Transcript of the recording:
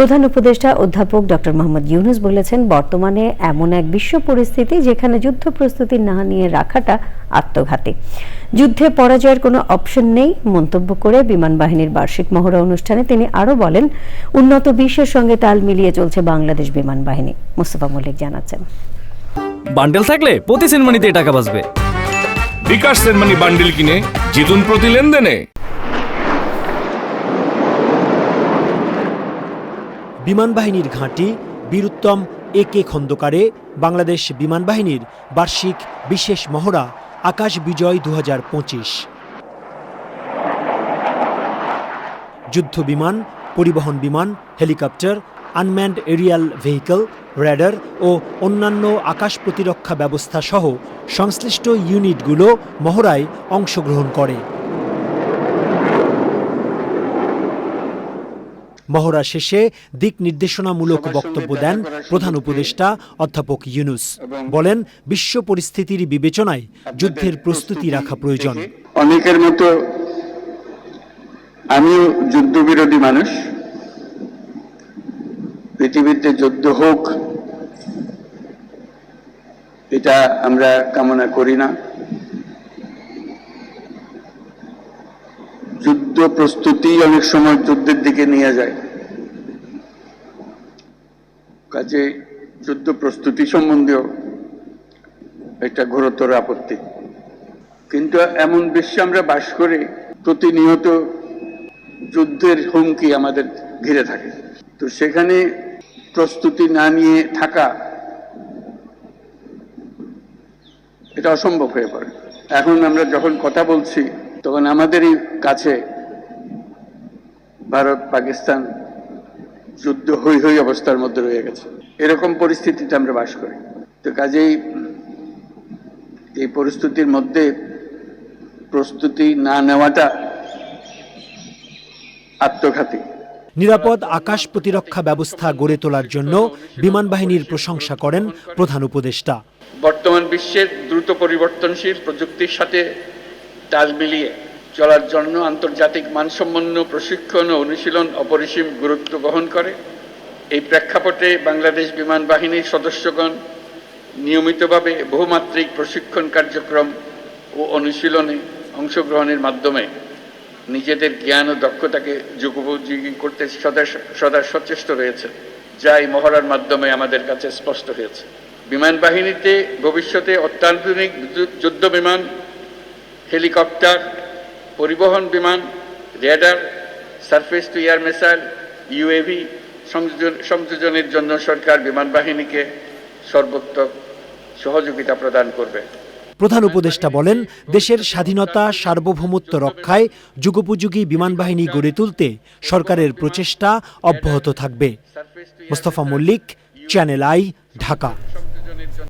প্রধান উপদেষ্টা অধ্যাপক ডক্টর মোহাম্মদ ইউনুস বলেছেন বর্তমানে এমন এক বিশ্ব পরিস্থিতি যেখানে যুদ্ধ প্রস্তুতি না নিয়ে রাখাটা আত্মঘাতী। যুদ্ধে পরাজয়ের কোনো অপশন নেই মন্তব্য করে বিমান বাহিনীর বার্ষিক মহড়া অনুষ্ঠানে তিনি আরও বলেন উন্নত বিশ্বের সঙ্গে তাল মিলিয়ে চলছে বাংলাদেশ বিমান বাহিনী মুস্তফা মল্লিক জানাচ্ছেন। বান্ডেল থাকলে প্রতি সেনমানিতে টাকা বাঁচবে। বিকাশ সেনমানি বান্ডিল কিনে জিতুন প্রতি লেনদেনে। বিমান বাহিনীর ঘাঁটি বীরুত্তম এ কে খন্দকারে, বাংলাদেশ বিমান বাহিনীর বার্ষিক বিশেষ মহড়া, আকাশ বিজয় দু হাজার যুদ্ধ বিমান, পরিবহন বিমান, helicopter, unmanned aerial vehicle, radar ও অন্যান্য আকাশ প্রতিরক্ষা ব্যবস্থা সহ সংশ্লিষ্ট ইউনিটগুলো মহড়ায় অংশগ্রহণ করে। মহড়া শেষে দিক নির্দেশনামূলক বক্তব্য দেন প্রধান উপদেষ্টা অধ্যাপক ইউনুস। বলেন বিশ্ব পরিস্থিতির বিবেচনায় যুদ্ধের প্রস্তুতি রাখা প্রয়োজন। অনেকের মতো আমিও যুদ্ধবিরোধী মানুষ। পৃথিবীতে যুদ্ধ হোক এটা আমরা কামনা করি না। যুদ্ধ প্রস্তুতি অনেক সময় যুদ্ধের দিকে নিয়ে যায়। কাজে যুদ্ধ প্রস্তুতি সম্বন্ধেও একটা ঘোরতর আপত্তি। কিন্তু এমন বিশ্বে আমরা বাস করে প্রতিনিয়ত যুদ্ধের হুমকি আমাদের ঘিরে থাকে। তো সেখানে প্রস্তুতি না নিয়ে থাকা এটা অসম্ভব হয়ে পড়ে। এখন আমরা যখন কথা বলছি, তখন আমাদেরই কাছে ভারত পাকিস্তান যুদ্ধ হই হই অবস্থার মধ্যে রয়ে গেছে। এরকম পরিস্থিতিতে আমরা বাস করি। তো কাজেই এই পরিস্থিতির মধ্যে প্রস্তুতি না নেওয়াটা আত্মঘাতী। নিরাপদ আকাশ প্রতিরক্ষা ব্যবস্থা গড়ে তোলার জন্য বিমান বাহিনীর প্রশংসা করেন প্রধান উপদেষ্টা। বর্তমান বিশ্বের দ্রুত পরিবর্তনশীল প্রযুক্তির সাথে তাল মিলিয়ে চলার জন্য আন্তর্জাতিক মানসম্পন্ন প্রশিক্ষণ ও অনুশীলন অপরিসীম গুরুত্ব বহন করে। এই প্রেক্ষাপটে বাংলাদেশ বিমান বাহিনীর সদস্যগণ নিয়মিতভাবে বহুমাত্রিক প্রশিক্ষণ কার্যক্রম ও অনুশীলনে অংশগ্রহণের মাধ্যমে নিজেদের জ্ঞান ও দক্ষতাকে যুগোপযোগী করতে সদা সদা সচেষ্ট রয়েছে, যা এই মহড়ার মাধ্যমে আমাদের কাছে স্পষ্ট হয়েছে। বিমান বাহিনীতে ভবিষ্যতে অত্যাধুনিক যুদ্ধ বিমান, হেলিকপ্টার পরিবহন বিমান, radar, surface to air missile, UAV সংযোজনের জন্য সরকার বিমান বাহিনীকে সর্বোত্তক সহযোগিতা প্রদান করবে। প্রধান উপদেষ্টা বলেন, দেশের স্বাধীনতা, সার্বভৌমত্ব রক্ষায় যুগোপযোগী বিমান বাহিনী গড়ে তুলতে সরকারের প্রচেষ্টা অব্যাহত থাকবে। Mostafa Mallick channel i Dhaka